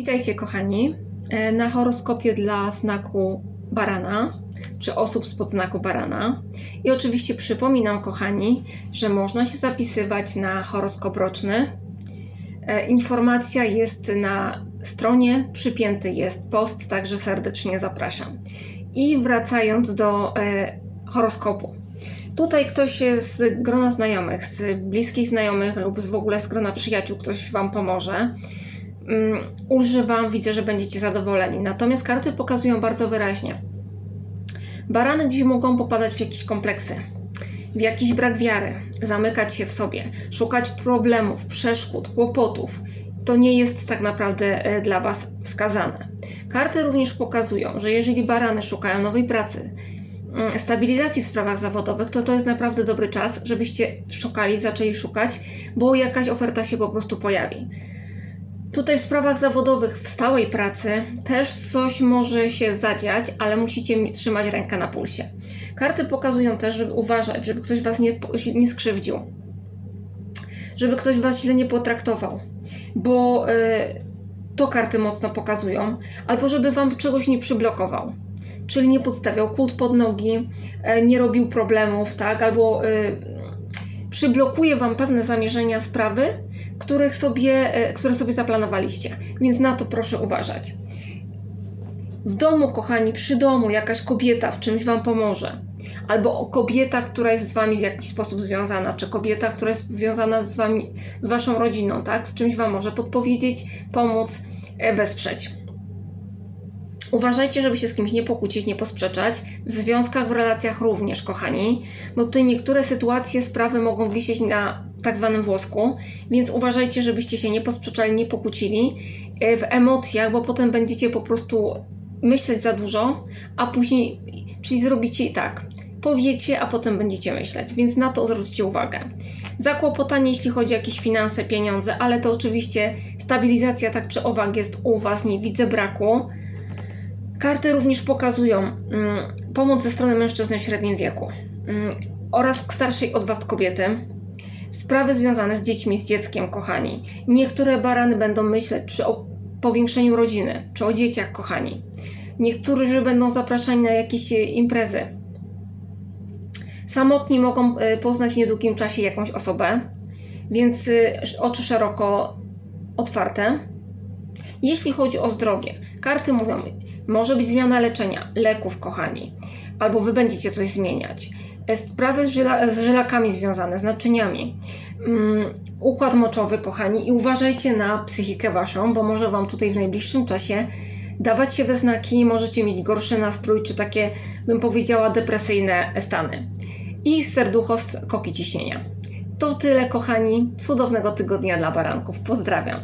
Witajcie kochani e, na horoskopie dla znaku barana, czy osób spod znaku barana. I oczywiście przypominam kochani, że można się zapisywać na horoskop roczny. E, Informacja jest na stronie, przypięty jest post, także serdecznie zapraszam. I wracając do e, horoskopu. Tutaj ktoś z grona znajomych, z bliskich znajomych lub w ogóle z grona przyjaciół, ktoś Wam pomoże używam, widzę, że będziecie zadowoleni. Natomiast karty pokazują bardzo wyraźnie. Barany dziś mogą popadać w jakieś kompleksy, w jakiś brak wiary, zamykać się w sobie, szukać problemów, przeszkód, kłopotów. To nie jest tak naprawdę e, dla Was wskazane. Karty również pokazują, że jeżeli barany szukają nowej pracy, mm, stabilizacji w sprawach zawodowych, to to jest naprawdę dobry czas, żebyście szukali, zaczęli szukać, bo jakaś oferta się po prostu pojawi. Tutaj w sprawach zawodowych, w stałej pracy też coś może się zadziać, ale musicie trzymać rękę na pulsie. Karty pokazują też, żeby uważać, żeby ktoś was nie, nie skrzywdził, żeby ktoś was źle nie potraktował, bo y, to karty mocno pokazują, albo żeby wam czegoś nie przyblokował. Czyli nie podstawiał kłód pod nogi, e, nie robił problemów, tak? Albo y, przyblokuje wam pewne zamierzenia, sprawy, których sobie, e, które sobie zaplanowaliście. Więc na to proszę uważać. W domu, kochani, przy domu jakaś kobieta w czymś wam pomoże. Albo kobieta, która jest z wami w jakiś sposób związana, czy kobieta, która jest związana z wami, z waszą rodziną, tak? W czymś wam może podpowiedzieć, pomóc, e, wesprzeć. Uważajcie, żeby się z kimś nie pokłócić, nie posprzeczać. W związkach, w relacjach również, kochani, bo tutaj niektóre sytuacje, sprawy mogą wisieć na tak zwanym włosku, więc uważajcie, żebyście się nie posprzeczali, nie pokłócili e, w emocjach, bo potem będziecie po prostu myśleć za dużo, a później, czyli zrobicie i tak, powiecie, a potem będziecie myśleć, więc na to zwróćcie uwagę. Zakłopotanie, jeśli chodzi o jakieś finanse, pieniądze, ale to oczywiście stabilizacja tak czy owak jest u Was, nie widzę braku. Karty również pokazują mm, pomoc ze strony mężczyzny w średnim wieku mm, oraz starszej od Was kobiety. Sprawy związane z dziećmi, z dzieckiem, kochani. Niektóre barany będą myśleć czy o powiększeniu rodziny, czy o dzieciach, kochani. Niektórzy będą zapraszani na jakieś e, imprezy. Samotni mogą e, poznać w niedługim czasie jakąś osobę, więc e, oczy szeroko otwarte. Jeśli chodzi o zdrowie, karty mówią, może być zmiana leczenia, leków, kochani, albo wy będziecie coś zmieniać. Sprawy z, żyla, z żylakami związane, z naczyniami. Mm, układ moczowy, kochani, i uważajcie na psychikę waszą, bo może wam tutaj w najbliższym czasie dawać się we znaki, możecie mieć gorszy nastrój, czy takie, bym powiedziała, depresyjne stany. I serducho z koki ciśnienia. To tyle, kochani. Cudownego tygodnia dla baranków. Pozdrawiam.